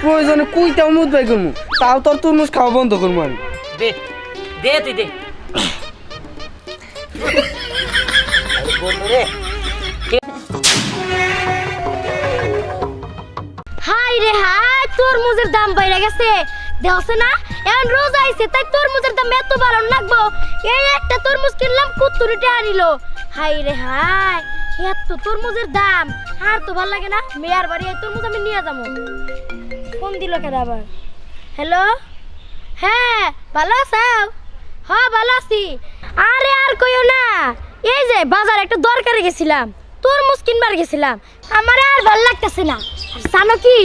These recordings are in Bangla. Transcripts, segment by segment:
প্রয়োজনে কুইটা মুদ বাই করব তাও তোর তরমুজ খাওয়া বন্ধ করব আমি দে দে তুই দে। হাই রে হাই তরমুজের দাম বাইরে গেছে। দেখছ না? এখন রোজ আইছে তাই তরমুজের দাম এত বাড়ন লাগবো। এই একটা তরমুজ কিনলাম কুত্তুরিটা আনিল। হাই রে হাই। এত তরমুজের দাম। আর তো ভালো লাগে না, মেয়ার বাড়ি এই তরমুজ আমি নিয়ে যাব। ফোন দিল কেন আবার? হ্যালো? হ্যাঁ ভালো আছাও হ্যাঁ ভালো আছি। আরে আর কইও না, এই যে বাজার একটা দরকারে গেছিলাম, তরমুজ কিনবার গেছিলাম। আমার আর ভালো লাগতেছে না। জানো কি,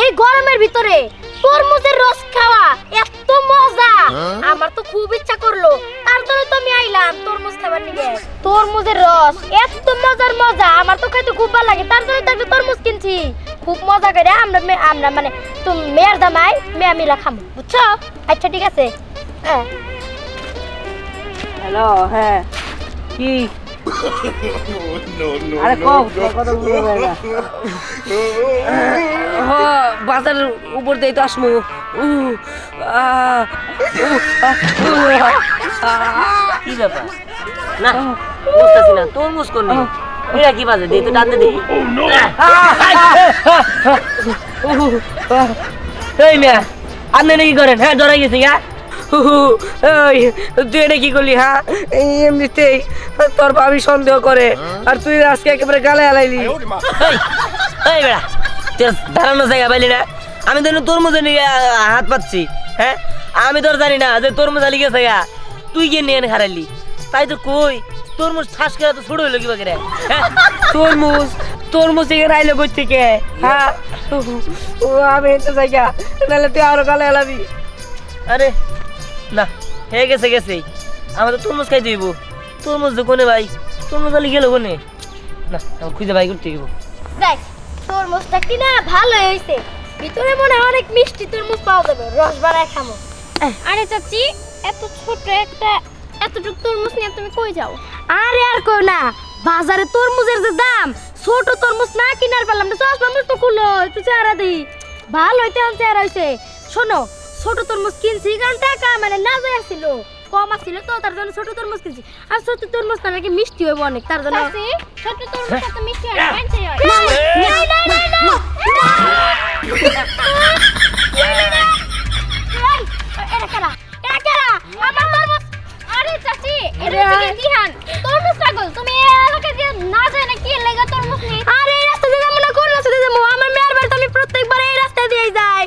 এই গরমের ভিতরে তরমুজের রস খাওয়া এত মজা। আমার তো খুব ইচ্ছা করল। তার জন্য তো আমি আইলাম তরমুজ খাবার নিয়ে। তরমুজের রস এত মজার মজা। আমার তো খাইতে খুব ভালো লাগে। তার জন্য তো একটা তরমুজ কিনছি। খুব মজা করে আমরা আমরা মানে তুমি মেয়ের দামাই মেয়া মিলা খামো বুঝছ? আচ্ছা ঠিক আছে। হ্যাঁ। হ্যালো হ্যাঁ। কি? আরে তোর বাজারের উপর দিয়ে তো আসমু। কি ব্যাপার না বুঝতেছি না তরমুজ করলি এরা কি বাজে দিই তো টানতে দিই এই মিয়া আপনি নাকি করেন হ্যাঁ ডরাই গেছি গা ওই তুই এটা কি করলি হ্যাঁ? এই এমনিতেই তোর ভাবি সন্দেহ করে। আর তুই আজকে একেবারে গালে আলাইলি এই বেড়া তুই দাঁড়ানো জায়গা পাইলি না। আমি তো তোর মধ্যে নিয়ে হাত পাচ্ছি হ্যাঁ? আমি তোর জানি না যে তোর মধ্যে লিখে গা। তুই গিয়ে নিয়ে এনে হারাইলি। তাই তো কই তরমুজ ঠাস করে তো ছোট হইল কি বাকি রে হ্যাঁ? তরমুজ তরমুজ এখানে আইলো কই থেকে? হ্যাঁ? ও আমি এতে জায়গা নাহলে তুই আরও গালে এলাবি আরে না হয়ে গেছে গেছে। আমাদের তরমুজ খাই দিব। তরমুজ তো কোনে ভাই? তরমুজ আলি গেল কোনে? না আমার খুঁজে ভাই করতে দিব দেখ তরমুজটা কি না ভালো হয়েছে। ভিতরে মনে হয় অনেক মিষ্টি তরমুজ পাওয়া যাবে। রস বাড়ায় খামো। আরে চাচি এত ছোট একটা এতটুকু তরমুজ নিয়ে তুমি কই যাও? আরে আর কই না বাজারে তরমুজের যে দাম ছোট তরমুজ না কিনার পারলাম না। তরমুজ তো খুলো একটু চেহারা দিই। ভালো হইতে চেহারা হইছে। শোনো ছোট তরমুজ কিনছি কারণ টাকা মানে না যায় আসছিল কম আসছিল তো তার জন্য ছোট তরমুজ কিনছি আর ছোট তরমুজটা নাকি মিষ্টি হইব অনেক তার জন্য ছোট তরমুজটা তো মিষ্টি হয় না পাঞ্চাই হয় না না না না এই, এরা কারা? এরা কারা? আমার তরমুজ- আরে চাচি, এটা হচ্ছে কি দিহান? তরমুজ পাগল, তুমি এই এলাকা দিয়ে না যায় না, কি লেগা তরমুজ নিয়ে? আরে এই রাস্তা দিয়ে যাব না, কোন রাস্তা দিয়ে যাব? আমার মেয়ের বাড়ি তো আমি প্রত্যেকবার এই রাস্তা দিয়েই যাই।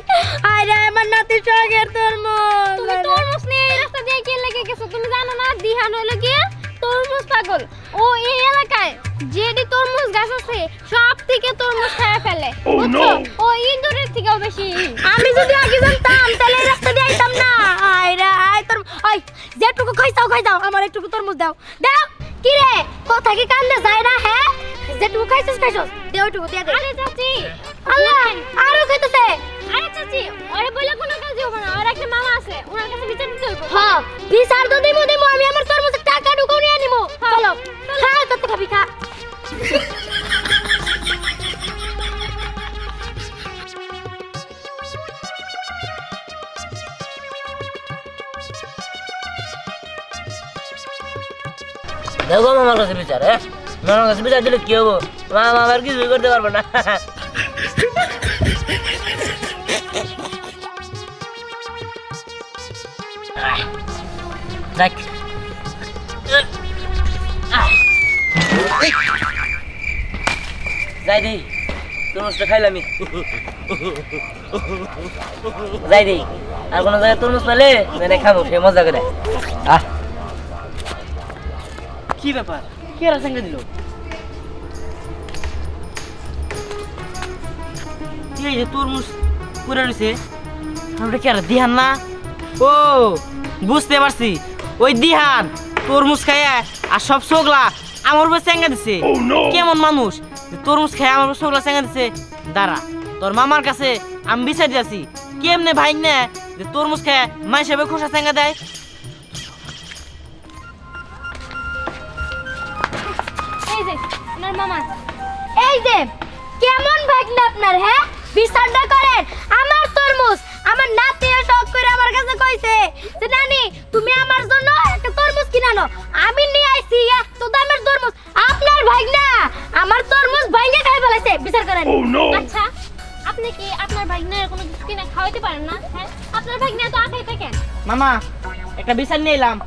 আরে আমার নাতির শখের তরমুজ। তুমি তরমুজ নিয়ে এই রাস্তা দিয়ে কি লেগে গেছো? তুমি জানো না, দিহান হলো গিয়ে তরমুজ পাগল। ও এই এলাকায় যেটি তরমুজ গাছ আছে সব থেকে তরমুজ খেয়ে ফেলে। বুঝছ? ও ইঁদুরের থেকেও বেশি। আমি যদি আগে জানতাম তাহলে এই রাস্তা দিয়ে আইতাম না। আয় রে আয় তোর ওই যেটুকু খাইছাও খাই দাও। আমার একটুকু তরমুজ দাও। দাও কি রে? কথা কি কান্দে যায় না হ্যাঁ? যেটুকু খাইছিস খাইছস। দে ওইটুকু দিয়ে দে। আরে চাচি বিচার তো দিমু দিমু, আমি আমার তরমুজের টাকা ঢুকাও নিয়ে নিমু। চলো, খা কত খাবি, খা। দেখো মামার কাছে বিচার হ্যাঁ? মামার কাছে বিচার দিলে কি হব? মামা আবার কিছুই করতে পারব না। দেখ। যাই দেই তরমুজটা খাইলামি যাই দেই আর কোনো জায়গায় তরমুজ পেলে মানে খাব, সে মজা করে। কি ব্যাপার? কে আর সঙ্গে দিল এই যে তরমুজ পুরে রয়েছে ওটা কি আর দিহান না? ও, বুঝতে পারছি। ওই দিহান তরমুজ খাইয়া আর সব সোগলা আমার উপর চেঙ্গা দিছে। কেমন মানুষ? তরমুজ খাইয়া আমার উপর সোগলা চেঙ্গা দিছে। দাঁড়া তোর মামার কাছে আমি বিচার দিয়েছি কেমনে ভাই না যে তরমুজ খায় মাই হিসেবে খোসা চেঙ্গা দেয়? এই যে আপনার মামা। এই যে কেমন ভাগনা আপনার হ্যাঁ? বিচারটা করেন। আমার আমার নাতি শখ করে আমার কাছে কইছে যে নানি তুমি আমার জন্য একটা তরমুজ কিনে আনো। আমি নিয়ে আইছি এত দামের তরমুজ। আপনার ভাগনা আমার তরমুজ ভাইঙ্গে খাই ফেলাইছে। বিচার করেন। আচ্ছা আপনি কি আপনার ভাগনার কোনো কিছু কিনে খাওয়াইতে পারেন না? হ্যাঁ? আপনার ভাগনা তো আখাই থাকেন মামা একটা বিচার নিয়ে এলাম।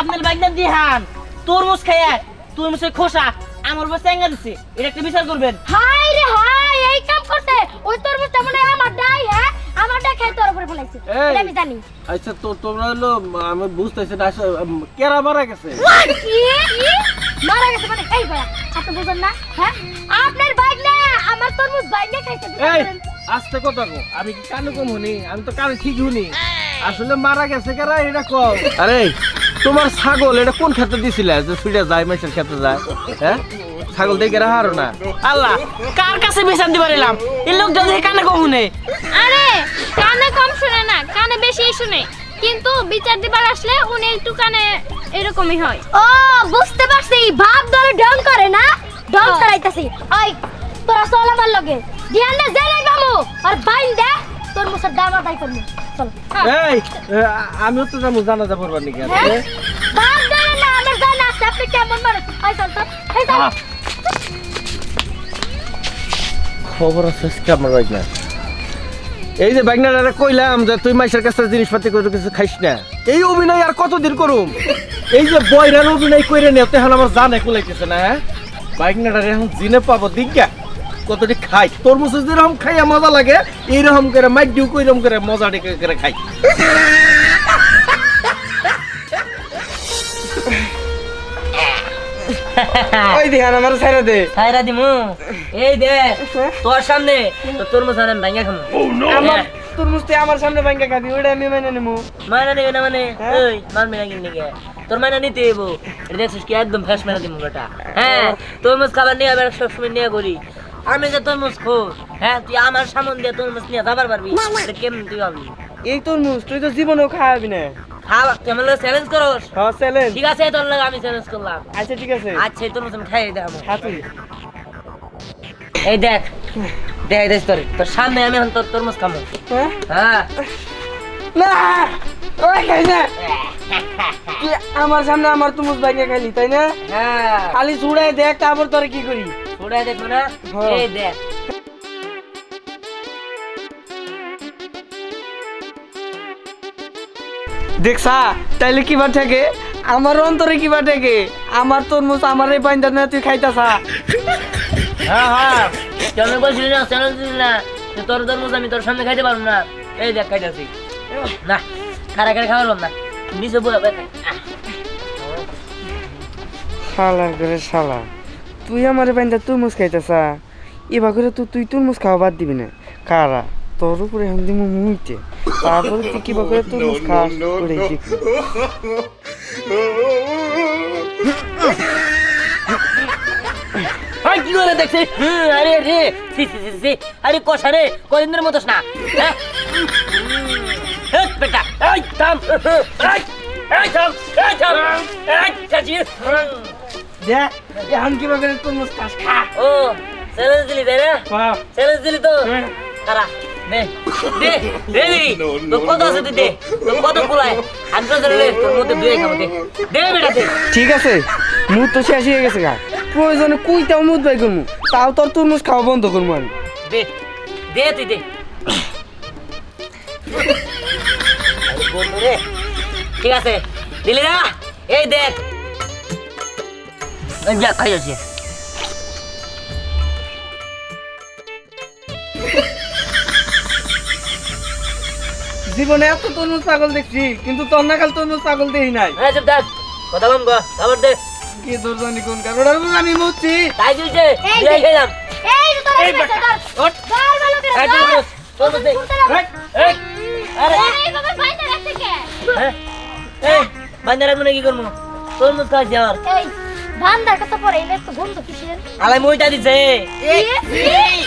আপনার বাইক নাম দিহান তরমুজ খাইয়া তরমুজের খোসা আমার উপর চ্যাঙ্গা দিচ্ছে এটা একটা বিচার করবেন। হাই রে হাই এই কাম করছে। ওই তরমুজটা মনে আমার ডাই হ্যাঁ? আমার ডাই খাই তোর উপরে ফেলাইছে। আমি জানি। আচ্ছা তো তোমরা হলো আমি বুঝতেছি না কেরা মারা গেছে? মারা গেছে মানে এই আপনি বুঝেন না হ্যাঁ? আপনার বাইক না আমার তরমুজ বাইক না খাইছে এই আস্তে কথা কো আমি কি কানে কম শুনি? আমি তো কানে ঠিক শুনি। আসলে মারা গেছে কেরা এটা কও। আরে তোমার ছাগল এটা কোন ক্ষেত্রে দিছিলে? যে ছুটে যায় মেসের ক্ষেত্রে যায় হ্যাঁ? ছাগল দেখে হারো না। আল্লাহ কার কাছে বিচার দিবার এলাম? এই লোক যদি কানে কহুনে আরে কানে কম শুনে না কানে বেশি শুনে। কিন্তু বিচার দিবার আসলে উনি একটু কানে এরকমই হয়। ও বুঝতে পারছি ভাব ধরে ঢং করে না? ঢং করাইতাছি ওই তোরা চল আমার লগে। দিয়ান না জেনে গামু আর বাইন দে তোর মুসের দাম আদায় করব। চল। এই এ, আ- আমিও তো যাব জানা যাব নাকি হ্যাঁ? ভাব ধরে না আমার জানা আছে আপনি কেমন মানুষ? ওই চল তো এই চল। খবর আছে, আজকে আমার না? এই যে বাইকনাটা কইলাম যে তুই মাইসের কাছে জিনিসপাতি করে কিছু খাইস না। এই অভিনয় আর কতদিন করুম? এই যে বয়রার অভিনয় কইরে নেও, তেহান আমার জানে কুলাইতেছে না হ্যাঁ? বাইকনাটা এখন জিনে পাবো দিগা কতটি খাই? তরমুজ যেরকম খাইয়া মজা লাগে, এইরকম করে মাইডিউ কইরকম করে মজা ডেকে করে খাই। ওই দিহান আমার দে। দিমু। এই দে তোর সামনে তো তরমুজ আনেন ভাঙ্গা খামু। আমার তরমুজতে আমার সামনে ভাঙ্গা খাবি ওটা আমি মেনে নেব না মানে? হ্যাঁ? ওই মেলা কিন তোর নিতে এবো এটা দেখছিস কি একদম ফ্রেশ মেলা দিমু বেটা হ্যাঁ তরমুজ খাবার নিয়ে আবার সবসময় নিয়ে করি আমি যে তরমুজ খো হ্যাঁ তুই আমার সামন দিয়ে তরমুজ নিয়ে যাবার পারবি এটা কেমন তুই ভাবি এই তরমুজ তুই তো জীবনেও খাওয়াবি না। চ্যালেঞ্জ করস? হ্যাঁ চ্যালেঞ্জ ঠিক আছে তোর লাগে আমি চ্যালেঞ্জ করলাম। আচ্ছা ঠিক আছে। আচ্ছা তরমুজ আমি। খাই দেখাবো এই দেখ দেখ দেখ তোর তোর সামনে আমি এখন তোর তরমুজ খাব। হ্যাঁ? হ্যাঁ। না! ওই খাই না। আমার সামনে আমার তরমুজ ভাঙ্গা খাইলি তাই না? হ্যাঁ। খালি ছুড়াই দেখ তারপর তোর কি করি? ছুড়ে দেখব না? হ্যাঁ। এই দেখ। দেখছা তাইলে কিবা থাকে আমার অন্তরে কিবা থাকে আমার তরমুজ আমার এই পাইন্দা না তুই খাইতাছা। হ্যাঁ হ্যাঁ। তুই আমি বলছিলি না চ্যালেঞ্জ দিলি না? যে তোর তরমুজ আমি তোর সামনে খাইতে পারব না। এই দেখ খাইতাছি। না খারা খারা খাওয়ালাম না। নিচে বয়ে বয়ে শালা করে শালা তুই আমার পাইন্দা তরমুজ খাইতাছা। এবার করে তুই তুই তরমুজ খাওয়া বাদ দিবি না। কারা তোর উপরে এখন দিমু মুইতে। করে খাস ওটাই দেখবি আই, কি করে দেখছিস হুম, আরে রে সি সি সি সি আরে কষা রে কদিনের মতোস না হ্যাঁ বেটা এই থাম এই এই থাম এই থাম এই চাচি দেখ এখন কিবা করে তরমুজ খাস খা ও চ্যালেঞ্জ দিলি তাই না চ্যালেঞ্জ দিলি তো খারা দে দে দে দি তোর কত আছে তুই দে তোর কত কুলায়। আমি তো জানি রে, তোর মধ্যে দুই খাব দে। দে বেটা দে। ঠিক আছে মুখ তো শেষ হয়ে গেছে গা। প্রয়োজনে কুইটাও মুখ বাই করব তাও তোর তরমুজ খাওয়া বন্ধ করব আমি। দে দে তুই দে। আরে বন্ধু রে ঠিক আছে দিলি না? এই দেখ। খাই আছে জীবনে এত তরমুজ পাগল দেখছি কিন্তু তোর নাকাল তরমুজ পাগল দেখি নাই হ্যাঁ চুপ থাক কথা বল খবর দে কি তোর জানি কোন কারণ আমি মুচ্ছি তাই এই দিয়ে যে। খেলাম এই যে তোর এই কাছে বেটা, ধর। ওঠ। ধর ভালো করে এই ধর। তরমুজ, তরমুজ দে। এই, এই, আরে এইভাবে বাইন্দা রাখছে কে? হ্যাঁ এই বান্দার মনে কি করব তরমুজ খাওয়াছি আমার এই, কথা পরে এলে তো গন্ধ কিসের? আলাই মইটা দিছে এই, এই,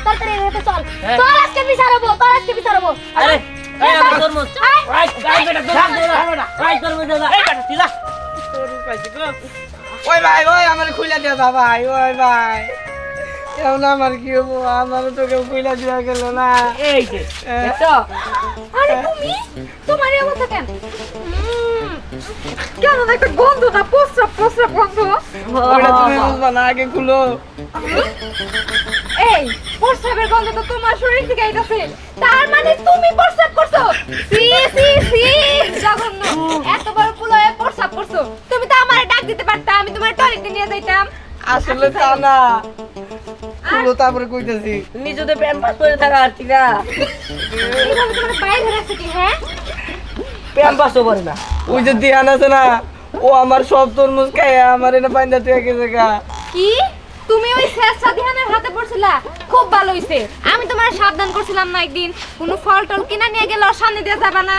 হ্যাঁ। এই, তাড়াতাড়ি চল। হ্যাঁ। তোর আজকে বিচারাবো, তোর আজকে বিচারাবো। আরে এই আমার তরমুজ আয়। গাই বেটা তরমুজ দে না তরমুজ দে এই বেটা তুই যা তরমুজ পাইছি গো ওই ভাই ওই আমার খুলে দা ভাই ওই ভাই এখন আমার কি হব আমার তো কেউ খুলে দিয়া গেল না এই যে দেখছ আরে তুমি তোমার এই অবস্থা কেন কেমন একটা গন্ধ না প্রস্রাব প্রস্রাব গন্ধ ওটা তুমি বুঝবা না আগে খুলো এই প্রস্রাবের গন্ধ তো তোমার শরীর থেকে আইতাছে। তার মানে তুমি প্রস্রাব করছ? সি সি সি জঘন্য। এত বড় পুলয়ে প্রস্রাব করছ। তুমি তো আমারে ডাক দিতে পারতা আমি তোমার টয়লেটে নিয়ে যাইতাম। আসলে তা না। তারপরে কইতেছি। নিজেদের প্যান পাস করে থাকা আর ঠিক না এইভাবে তোমার বাইরে রাখছে কি হ্যাঁ? প্যান পাসও করে না। ওই যে ধ্যান আছে না ও আমার সব তরমুজ খায় আমার এনে পাইন্দা তুই গেছে গা। কি? তুমি ওই শেষ খুব ভালো হইছে। আমি তোমার সাবধান করছিলাম না একদিন। কোনো ফল টল কিনা নিয়ে গেলে সামনে দিয়ে যাবা না।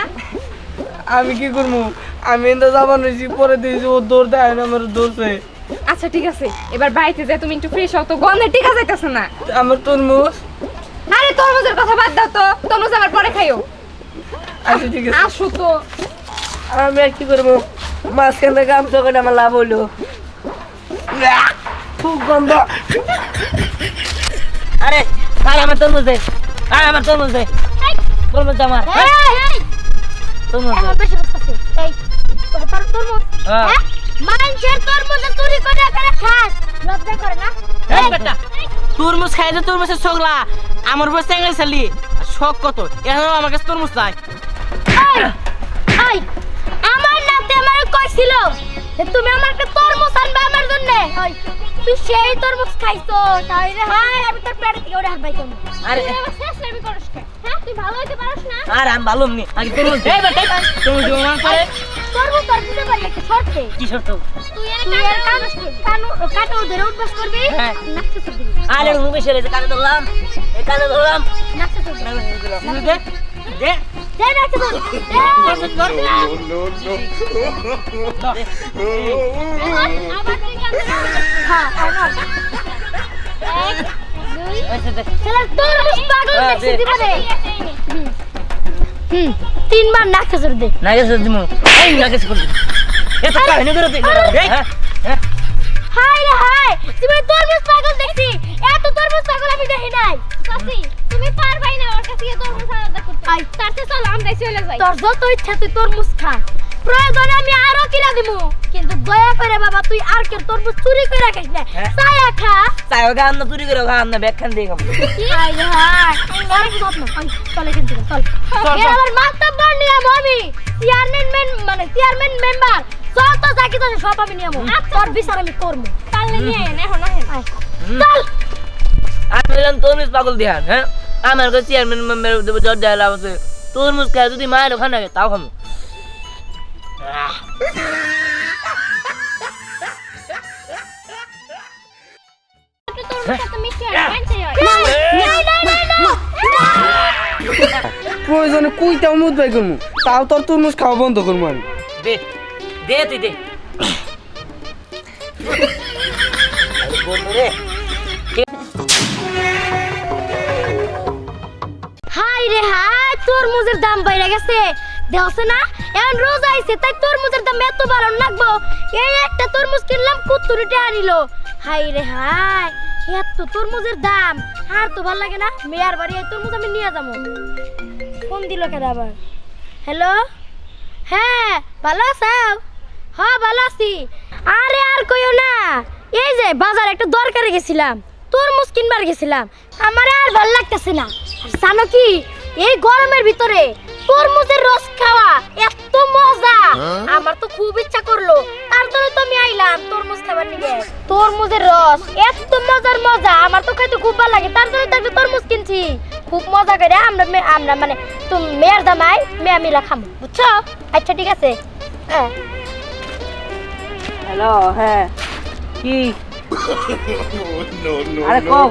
আমি কি করব? আমি এনতে যাবার নইছি পরে দিয়েছি ও দৌড় দেয় না আমার দৌড়ছে। আচ্ছা ঠিক আছে। এবার বাড়িতে যা তুমি একটু ফ্রেশ হও তো গন্ধে টিকা যাইতেছে না। আমার তরমুজ। আরে তরমুজের কথা বাদ দাও তো। তরমুজ আবার পরে খাইও। আচ্ছা ঠিক আছে। আসো তো। আমি আর কি করব? মাঝখান থেকে আমি তখন আমার লাভ হলো খুব গন্ধ। আরে! আর আমার তরমুজ দে আর আমার তরমুজ। দে তরমুজ দে আমার তরমুজ দে এখন বেশি বসতেছে। এই, তোর তোর তরমুজ, হ্যাঁ। হ্যাঁ? মানুষের তরমুজ চুরি করে করে খাস। লজ্জা করে না? এই। বেটা। তরমুজ খাই যে তরমুজের ছগলা আমার উপর চেঙ্গাই চালি। শখ কত? এখন আমার কাছে তরমুজ নাই। আমার নাতে আমার কইছিল তুমি আমাকে তরমুজ আনবে আমার জন্য। তুই সেই তরমুজ খাইছো তাই রে হাই আমি তোর পেট থেকে ওরে হাত বাই করব আরে। শেষ আমি করিস হ্যাঁ তুই ভালো হইতে পারিস না? আর আমি ভালো নি আগে তরমুজ দে। এই বেটা তরমুজ দিব না করে তরমুজ তোর দিতে পারি একটা শর্তে। কি শর্ত? তুই এর কান কান কাটো ধরে উঠবাস করবি? হ্যাঁ। নাচতে করবি আরে মুখে সেরে কানে ধরলাম। এই কানে ধরলাম। নাচতে করবি দে দে। আবার হ্যাঁ আচ্ছা দে হ্যাঁ, দে। দে তিনবার নাচতে ধর দে না গেছে দিমু এই না গেছে করবি এত কাহিনী করে হ্যাঁ হ্যাঁ হাই রে হাই তুমি তরমুজ পাগল দেখছি এত তরমুজ পাগল আমি দেখি নাই চাচি তুমি পারবাই না ওর কাছে তরমুজ আলাদা করতে তার চেয়ে চল আমরা চলে যাই তোর যত ইচ্ছা তুই তরমুজ খা প্রয়োজনে আমি আরও কিনা দিমু। কিন্তু দয়া করে বাবা তুই আর কে তরমুজ চুরি করে রাখিস না। হ্যাঁ। ছায়া খা। তাই ওকে আন্না চুরি করে খাম না ব্যাগ খান দিয়ে খাম হাই রে হাই আর স্বপ্ন চল এখান থেকে চল। এর আমার মাতব্বর নিয়ম আমি। চেয়ারম্যান মেন মানে চেয়ারম্যান মেম্বার যত যাকি তো সব আমি নিয়ম তোর বিচার আমি করব। পারলে নিয়ে আয় এখন আহেন চল। আমি বললাম তরমুজ পাগল দিহান হ্যাঁ? আমার কাছে চেয়ারম্যান মেম্বার দেবো জট দেয় লাভ আছে তরমুজ খায় যদি মায়ের ওখানে তাও খামো প্রয়োজনে কুইটাও মুদ বাই করব তাও তোর তরমুজ খাওয়া বন্ধ করব আমি। দে দে তুই দে। হাই রে হাই তরমুজের দাম বাইরে গেছে। দেখছ না? এখন রোজ আইছে, তাই তরমুজের দাম এত ভালো লাগবো? এই একটা তরমুজ কিনলাম কুত্তুরিটা আনিলো হাই রে হাই, এত তরমুজের দাম। আর তো ভালো লাগে না, মেয়ার বাড়ি এই তরমুজ আমি নিয়ে যাব। ফোন দিল কেন আবার? হ্যালো? হ্যাঁ ভালো আছো? হ্যাঁ ভালো আছি। আরে আর কইও না, এই যে বাজার একটু দরকারে গেছিলাম, তরমুজ কিনবার গেছিলাম। আমার আর ভালো লাগতেছে না। জানো কি, এই গরমের ভিতরে তরমুজের রস খাওয়া এত মজা। আমার তো খুব ইচ্ছা করল। তার জন্য তো আমি আইলাম তরমুজ খাবার নিয়ে। তরমুজের রস এত মজার মজা। আমার তো খাইতে খুব ভালো লাগে। তার জন্য তো একটা তরমুজ কিনছি। খুব মজা করে আমরা মে- আমরা মানে তুমি মেয়ের দামাই মেয়ে মিলা খামো বুঝছ? আচ্ছা ঠিক আছে। হ্যাঁ হ্যালো হ্যাঁ। কি? তোর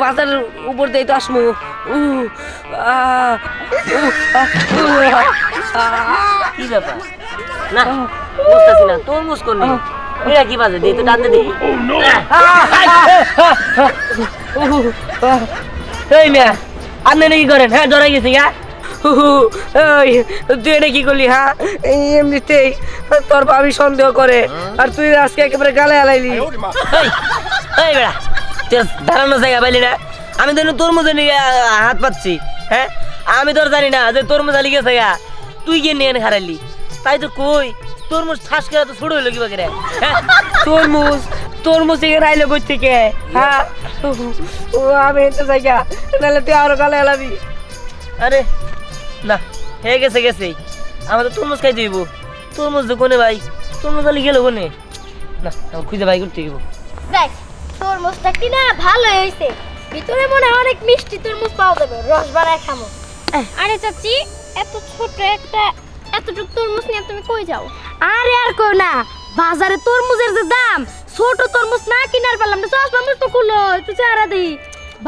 বাজার উপর দিয়ে তো আসমু। কি ব্যাপার? না বুঝতেছি না তরমুজ করনি এটা কি বাজে? দিয়ে তো টানতে দেখি এই মেয়া আপনি নাকি করেন? হ্যাঁ ডরাই গেছি গা হু হু, ওই তুই এটা কি করলি হ্যাঁ? এমনিতেই তোর ভাবি সন্দেহ করে। আর তুই আজকে একেবারে গালে আলাইলি এই বেড়া তুই দাঁড়ানো জায়গা পাইলি না। আমি তো তরমুজে নিয়ে হাত পাচ্ছি হ্যাঁ? আমি তোর জানি না যে তরমুজ আলি গেছে গা। তুই গিয়ে নিয়ে হারাইলি। তাই তো কই তরমুজ ঠাস করে তো ছোট হইল কি বাকি রে হ্যাঁ? তরমুজ তরমুজ এখানে আইলো কই থেকে হ্যাঁ? ও আমি এটা জায়গা নাহলে তুই আরও গালে আলাবি আরে না হয়ে গেছে গেছে। আমরা তো তরমুজ খাই দিব তরমুজ তো কোনে ভাই? তরমুজ আলি গেল কোনে? না খুঁজে ভাই করতে গেবো দেখ তরমুজটা কি না ভালো হয়েছে ভিতরে মনে হয় অনেক মিষ্টি তরমুজ পাওয়া যাবে। রস বাড়ায় খামো আরে চাচি এত ছোট একটা এতটুকু তরমুজ নিয়ে তুমি কই যাও? আরে আর কই না বাজারে তরমুজের যে দাম ছোট তরমুজ না কিনার পেলাম না। চশমা মুখ খুলো একটু চেহারা দিই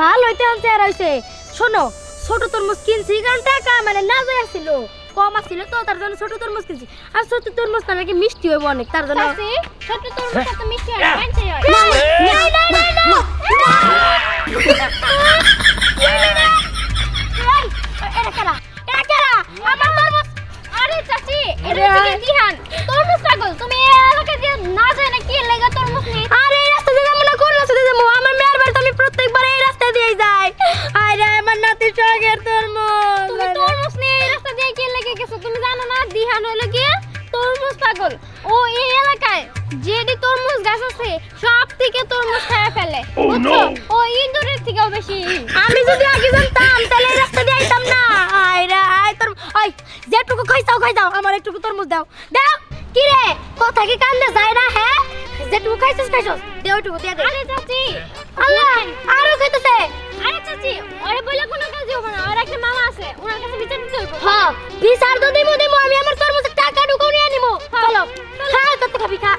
ভালো হইতে চেহারা হইছে। শোনো ছোট তরমুজ কিনছি কারণ টাকা মানে না যায় ছিল কম আসছিল তো তার জন্য ছোট তরমুজ কিনছি আর ছোট তরমুজ না নাকি মিষ্টি হইব অনেক তার জন্য ছোট তরমুজ তো মিষ্টি হয় কাঁচা হয় না না না না আরে রাস্তা দিয়ে যাব না কোন রাস্তা দিয়ে যাব আমার মেয়ের বাড়ি তো আমি প্রত্যেকবার দিয়ে যাই আরে আমার নাতি শখের তরমুজ। তুমি তরমুজ নিয়ে এই রাস্তা দিয়ে কি লেগে গেছো? তুমি জানো না? দিহান হলো গিয়ে তরমুজ পাগল। ও এই এলাকায় যেটি তরমুজ গাছ আছে সব থেকে তরমুজ খেয়ে ফেলে। ও ইঁদুরের থেকেও বেশি। আমি যদি আগে জানতাম তাহলে এই রাস্তা দিয়ে আইতাম না। আয় আয় তোর ওই যেটুকু খাইছাও খাই দাও আমার একটুকু তরমুজ দাও। দাও কি রে? কথা কি কান্দে যায় না হ্যাঁ? যেটুকু খাইছিস খাইছস। দে ওইটুকু দিয়ে দে আরে চাচি। আল্লাহ আরও খাইতেছে। আরে চাচি ওরে বলে কোনো কাজ হবে না। ওর একটা মামা আছে ওনার কাছে বিচার দিতে হইব। হ্যাঁ বিচার তো দিমু দিমু। আমি আমার তরমুজের টাকা ঢুকাও নিয়ে নিমু। চলো। খা কত খাবি খা।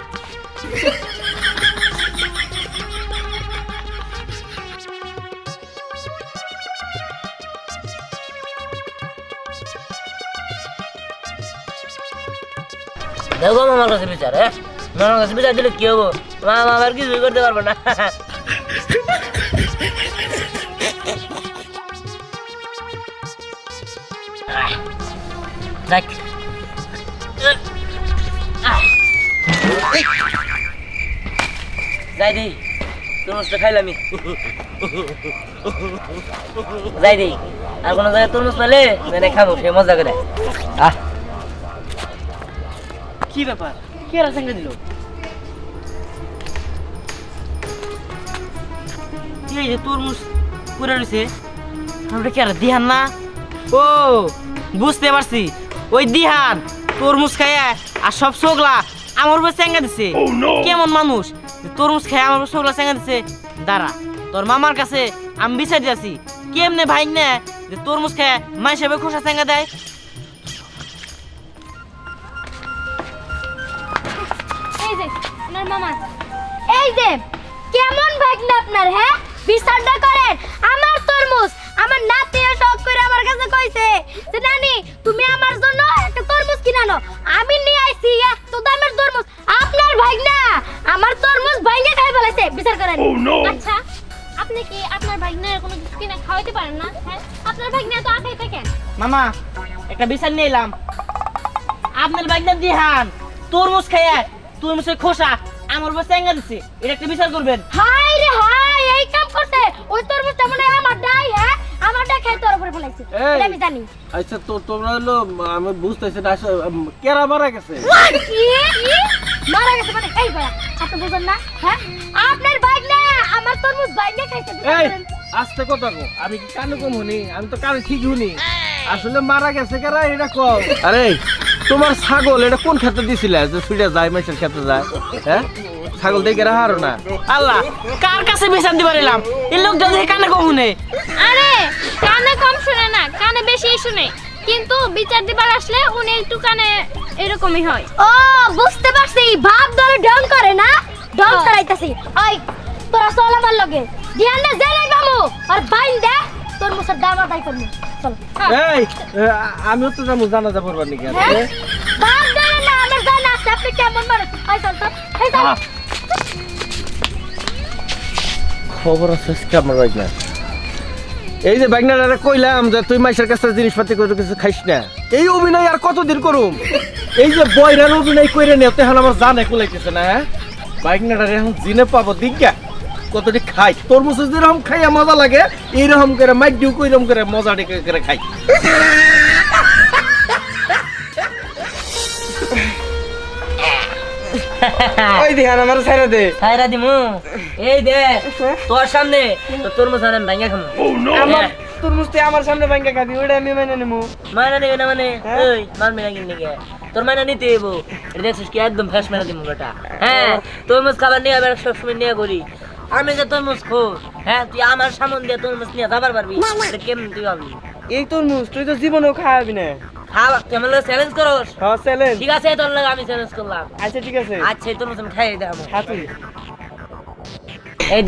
দেখো মামার কাছে বিচার হ্যাঁ? মামার কাছে দিলে কি হব? মামা আবার কিছুই করতে পারব না। তরমুজটা খাইলামি যাই দেই আর কোনো জায়গায় তরমুজ পেলে খাব, সে মজা করে। আহ। কি ব্যাপার? কে আর সঙ্গে দিল কি এই যে তরমুজ পুরে রয়েছে আমরা কি আর দিহান না ও বুঝতে পারছি ওই দিহান তরমুজ খাইয়া আর সব সোগলা আমার উপরে চেঙ্গা দিছে কেমন মানুষ তরমুজ খায় আমার উপর সোগলা চেঙ্গা দিছে দাঁড়া তোর মামার কাছে আমি বিচার দিয়েছি কেমনে ভাই না যে তরমুজ খায় মাই হিসেবে খোসা চেঙ্গা দেয় আপনার মামা। এই যে কেমন ভাগনা আপনার হ্যাঁ? বিচারটা করেন। আমার তরমুজ আমার নাতিও শখ করে আমার কাছে কইছে যে নানি তুমি আমার জন্য একটা তরমুজ কিনানো আমি নিয়ে আইছি এত দামের তরমুজ। আপনার ভাগনা আমার তরমুজ ভাইয়া খাই ফেলাইছে। বিচার করেন। আচ্ছা আপনি কি আপনার ভাগনার কোনো কিছু কিনা খাওয়াইতে পারেন না? হ্যাঁ? আপনার ভাগনা তো আখাই থাকেন মামা একটা বিচার নিয়ে এলাম। আপনার বাইকটা দিহান তরমুজ খাইয়া তরমুজের খোসা আমার উপর চেঙ্গা দিচ্ছে এটা একটা বিচার করবেন। হাই রে হাই এই কাম করতে ওই তরমুজটা মনে আমার ডাই হ্যাঁ? আমার ডাই খাই তোর উপরে ফেলাইছে। এটা আমি জানি। আচ্ছা তো তোমরা হলো আমি বুঝতেছি না কেরা মারা গেছে? কি কি মারা গেছে মানে এই ভাই আপনি বুঝেন না হ্যাঁ? আপনার বাইক না আমার তরমুজ বাইক না খাইছে এই আস্তে কথা কো আমি কি কানে কম শুনি? আমি তো কানে ঠিক শুনি। আসলে মারা গেছে কেরা এটা কও। আরে তোমার ছাগল এটা কোন ক্ষেত্রে দিছিলে? যে ছুটে যায় মাইসের ক্ষেত্রে যায়। হ্যাঁ? ছাগল দেখে হারো না? আল্লাহ কার কাছে বিচার দিবার এলাম? এই লোকটা দেখে কানে কমুনে আরে কানে কম শুনে না কানে বেশি শুনে। কিন্তু বিচার দিবার আসলে উনি একটু কানে এরকমই হয়। ও বুঝতে পারছি। ভাব ধরে ঢং করে না? ঢং করাইতাছি। ওই তোরা চল আমার লগে। ধ্যান দে জেনে বামু। আর বাইন দে। তোর মুসের দাম আদায় করবি। চল। এই আমিও তো যাব নাকি হ্যাঁ? বাদ না আমার জানা আছে আপনি কেমন মানুষ? ওই চল চল। এই চল। খবর আছে আমার বাইক না। এই যে বাইকনাটারে কইলাম যে তুই মাইশের কাছে জিনিসপাতি করে কিছু খাইস না। এই অভিনয় আর কতদিন করুম? এই যে বয়রার অভিনয় করে নে এখন আমার জানে কুলাইতেছে না হ্যাঁ? বাইকনাটারে এখন জিনে পাবো দিগা কতটি খাই তরমুজ যেরকম খাইয়া মজা লাগে এইরকম করে মাইক কইরকম করে মজা ডেকে করে খাই। ওই দিহান আমার ছেড়ে দে। খাইরা দিমু। এই দে তোর সামনে তো তরমুজ ভাঙ্গা খামু। আমার তরমুজ তুই আমার সামনে ভাঙ্গা খাবি ওটা আমি মেনে নেব মায়না নেবে না মানে? হ্যাঁ? ওই মার কিনে গে তোর মায়না নিতে এবো এটা দেখছিস কি একদম ফ্রেশ দিমু বেটা হ্যাঁ তরমুজ খাবার নিয়ে আবার সবসময় নিয়ে করি আমি যে তরমুজ খো হ্যাঁ তুই আমার সামন দিয়ে তরমুজ নিয়ে যাবার পারবি। কেমন তুই আমি এই তরমুজ তুই তো জীবনেও খাওয়াবি না। খাওয়া তুই আমার চ্যালেঞ্জ করস? হ্যাঁ চ্যালেঞ্জ ঠিক আছে তোর লাগে আমি চ্যালেঞ্জ করলাম। আচ্ছা ঠিক আছে। আচ্ছা এই তরমুজ আমি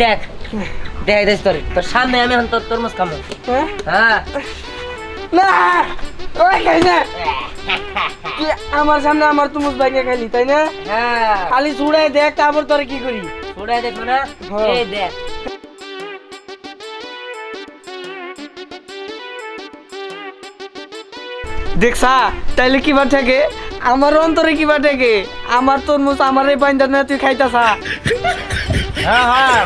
দেখ দেখ দেখ তোর তোর সামনে আমি এখন তোর তরমুজ খাব। হ্যাঁ? হ্যাঁ। না! ওই খাই না। তুই আমার সামনে আমার তরমুজ ভাঙ্গা খাইলি তাই না? হ্যাঁ। খালি চুড়াই দেখ তারপর তোরে কি করি? ছুড়ে দেখো না হ্যাঁ। এই দেখ। দেখছা তাইলে কিবা থাকে? আমার অন্তরে কিবা থাকে? আমার তরমুজ আমার এই পাইন্দার না তুই খাইতাছা হ্যাঁ হ্যাঁ।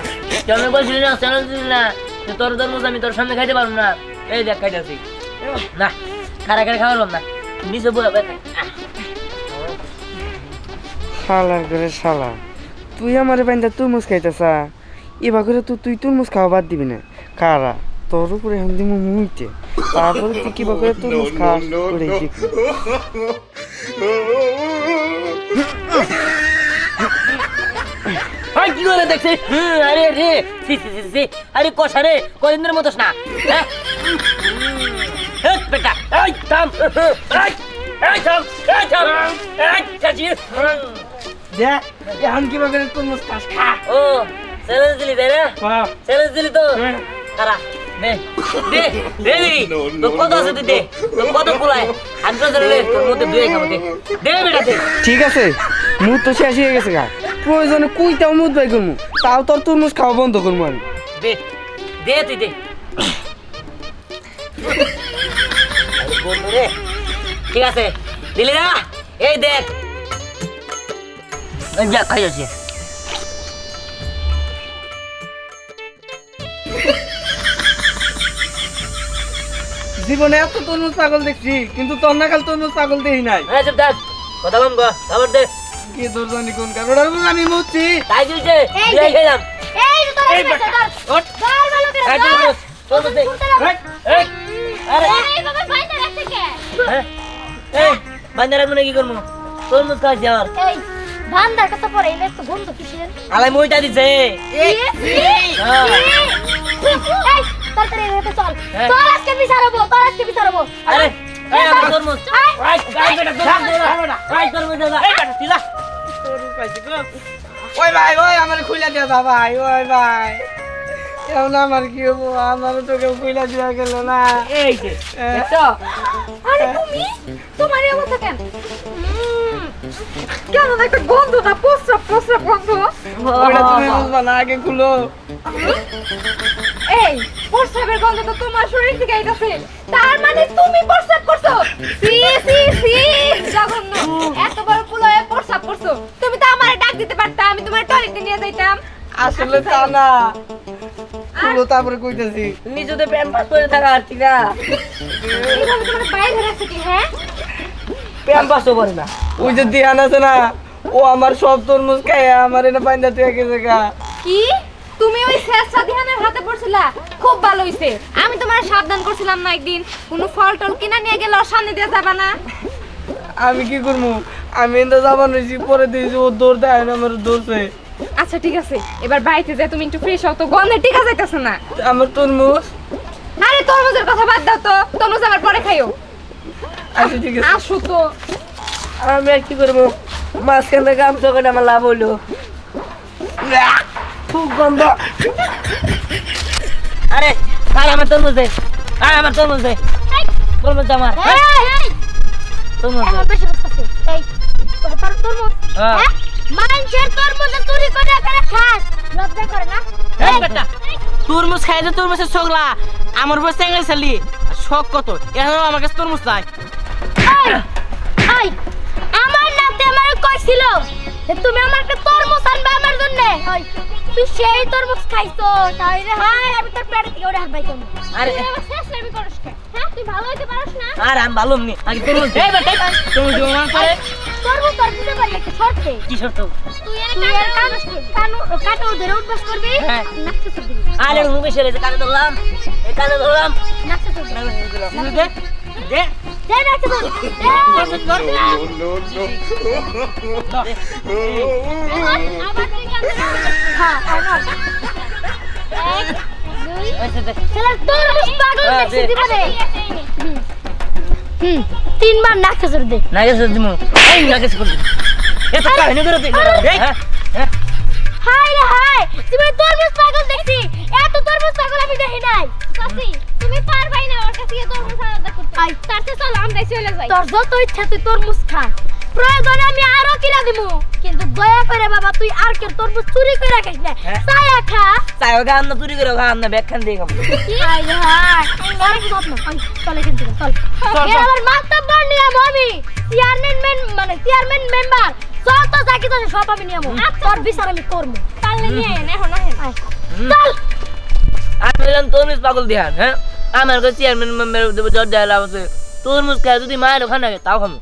আমি বলছিলি না চ্যালেঞ্জ দিলি না? যে তোর তরমুজ আমি তোর সামনে খাইতে পারব না। এই দেখ খাইতেছি। না খারা খারা খাওয়ার না। নিচে বয়ে শালার করে শালা। তুই আমার পাইন্দা তরমুজ খাইতাছা। এবার করে তুই তুই তরমুজ খাওয়া বাদ দিবি না। কারা? তোর উপরে এখন দিমু মুইতে। তারপরে তুই কিবা করে তরমুজ খাস? কি করে আরে রে সি সি সি সি আরে কষা রে, কদিনের মতোস না। বেটা। এই, থাম। এই এই, থাম। এই থাম। এই, চাচি। হুম। এখন কিবা তরমুজ খাস খা। ও চ্যালেঞ্জ দিলি তাই না। চ্যালেঞ্জ দিলি তো? খারা দে দে দে দিবি। তোর কত আছে তুই দে। তোর কত কুলায়? হান্ড্রেড রে তোর মধ্যে দুই খাব দে। দে বেটা দে। ঠিক আছে মুদ তো শেষ হয়ে গেছে গা। প্রয়োজনে কুইটাও মুদ বাই করব তাও তোর তরমুজ খাওয়া বন্ধ করব আমি। দে দে তুই দে। আরে বন্ধু রে ঠিক আছে। দিলি না? এই দেখ যা খাই জীবনে এত তরমুজ পাগল দেখছি কিন্তু তোর নাকাল তরমুজ পাগল দেখি নাই। হ্যাঁ চুপ থাক কথা কম কর আবার দে। কি তোর জানি কোন কারণ আমি মুচ্ছি তাই দিয়েছে এই দিয়ে খেলাম। এই যে এই কি আছে বেটা, তোর ওঠ। ধর ভালো করে এই তরমুজ, তরমুজ দে। এই, আরে। এই বাবা ফাইন রাখছে কে হ্যাঁ। এই বান্ধা রাখব না কি করব? তরমুজ আমার এই। ভান্ডার কত পরে গন্ধ কিসের আলাই মইটা দিছে এই হ্যাঁ। তাড়াতাড়ি হেঁটে চল হ্যাঁ। চল আজকে বিচারবো তোর আজকে বিচারবো আরে এই আমার তরমুজ আয়। আই গাই বেটা তরমুজ দে না আই তরমুজ দে এই বেটা তুই যা ওই ভাই ওই আমার খুলে দিয়া দা ওই ভাই কেমন আমার কি হব আমার তো কেউ খুলে দেওয়া গেল না এই যে দেখছ আরে তুমি তোমার অবস্থা কেন উম, কেন না একটা গন্ধ না প্রস্রাব প্রস্রাব গন্ধ। ওটা তুমি বুঝবা না আগে খুলো। এই প্রস্রাবের গন্ধ তো তোমার শরীর থেকে আইতাছে। তার মানে তুমি প্রস্রাব করছ? সি সি সি জঘন্য। এত বড় পুলয়ে প্রস্রাব করছ। তুমি তো আমারে ডাক দিতে পারতা আমি তোমার টয়লেটে নিয়ে যাইতাম। আসলে তা না। খুলো তারপরে কইতেছি। নিজেতে প্যান্ট পাস করে থাকা আর ঠিক না এইভাবে তোমার বাইরে রাখছে কি হ্যাঁ? প্যান্ট পাসও করে না। ওই যে দিহান আছে না ও আমার সব তরমুজ খায় আমার এটা পাইন্দা তুই গেছে গা। কি? তুমি ওই শেষ সাদিহানের হাতে পড়ছিলা? খুব ভালো হইছে। আমি তোমার সাবধান করছিলাম না একদিন। কোনো ফল টল কিনা নিয়ে গেলে ওর সামনে দিয়ে যাবা না। আমি কি করব আমি এনটা যাবার হয়েছি পরে দিয়েছি ও দৌড় দেয় না আমার দৌড়ছে। আচ্ছা ঠিক আছে। এবার বাড়িতে যা তুমি একটু ফ্রেশ হও তো গন্ধে টিকা যাইতেছে না। আমার তরমুজ? আরে তরমুজের কথা বাদ দাও তো। তরমুজ আবার পরে খাইও। আচ্ছা ঠিক আছে। আসো তো। আমি আর কি করব? মাঝখানে কাম তো করে আমার লাভ হইল খুব গন্ধ। আরে আর আমার তরমুজ দে আর আমার তরমুজ। দে তরমুজ আমার এই, এই, তরমুজ। তরমুজ হ্যাঁ। হ্যাঁ? মানুষের তরমুজ চুরি করে করে খাস। লজ্জা করে না? এই। বেটা। তরমুজ খাই তো তরমুজের ছোকলা আমার চালি। শখ কত? এখন আমার কাছে তরমুজ নাই। এই এই আমার নাতে আমার কইছিল তুমি আমার একটা তরমুজ আনবে আমার জন্য। ওই তুই সেই তরমুজ খাইছো তাই রে হাই আমি তোর পেট থেকে ওরে হারবাই তুমি আরে শেষ আমি করিস কে? হ্যাঁ তুই ভালো হইতে পারিস না? আর আমি ভালো নি আগে তরমুজ দে বেটা তরমুজ দিব করে তরমুজ তোর দিতে পারি একটা শর্তে কি? শর্ত? তুই এর কানো কানো কাটো ধরে উঠবাস করবি? হ্যাঁ। নাচতে দিবি আরে মুখে সেরে কানে ধরলাম। এই কানে ধরলাম। নাচতে দিবি দে দে। দে দে দে। দে তিনবার চলে দে না গেছে দিমু এই না গেছে করবি এত কাহিনী করে হ্যাঁ হ্যাঁ হাই রে হাই তুমি পাগল দেখছি, এত পাগল আমি দেখি নাই চাচি তুমি পারবাই না ওর কাছে তরমুজ আলাদা করতে। আই। তার চেয়ে চলো আমরা চলে যাই। তোর যত ইচ্ছা তুই তরমুজ খা। প্রয়োজনে আমি আরও কিনা দিমু। কিন্তু দয়া করে বাবা তুই আর কে তরমুজ চুরি করে রাখিস না। হ্যাঁ। খা। চাই গান না চুরি করে গান না ব্যাখ্যান দিয়ে খাব। হাই রে হাই অনেক স্বপ্ন চল এখান থেকে চল। এ আমার মাস্টার নিয়ম আমি। চেয়ারম্যান মেন মানে চেয়ারম্যান মেম্বার যত যা কিছু সব আমি নিয়ম তোর বিচার আমি করব তাহলে নিয়ে আয় এখন চল। আমি বললাম, তরমুজ পাগল দিহান হ্যাঁ? আমার কাছে চেয়ারম্যান মেম্বার দেবো জজ দেয় লাভ আছে। তরমুজ খায়, যদি মায়ের ওখানে তাও খাব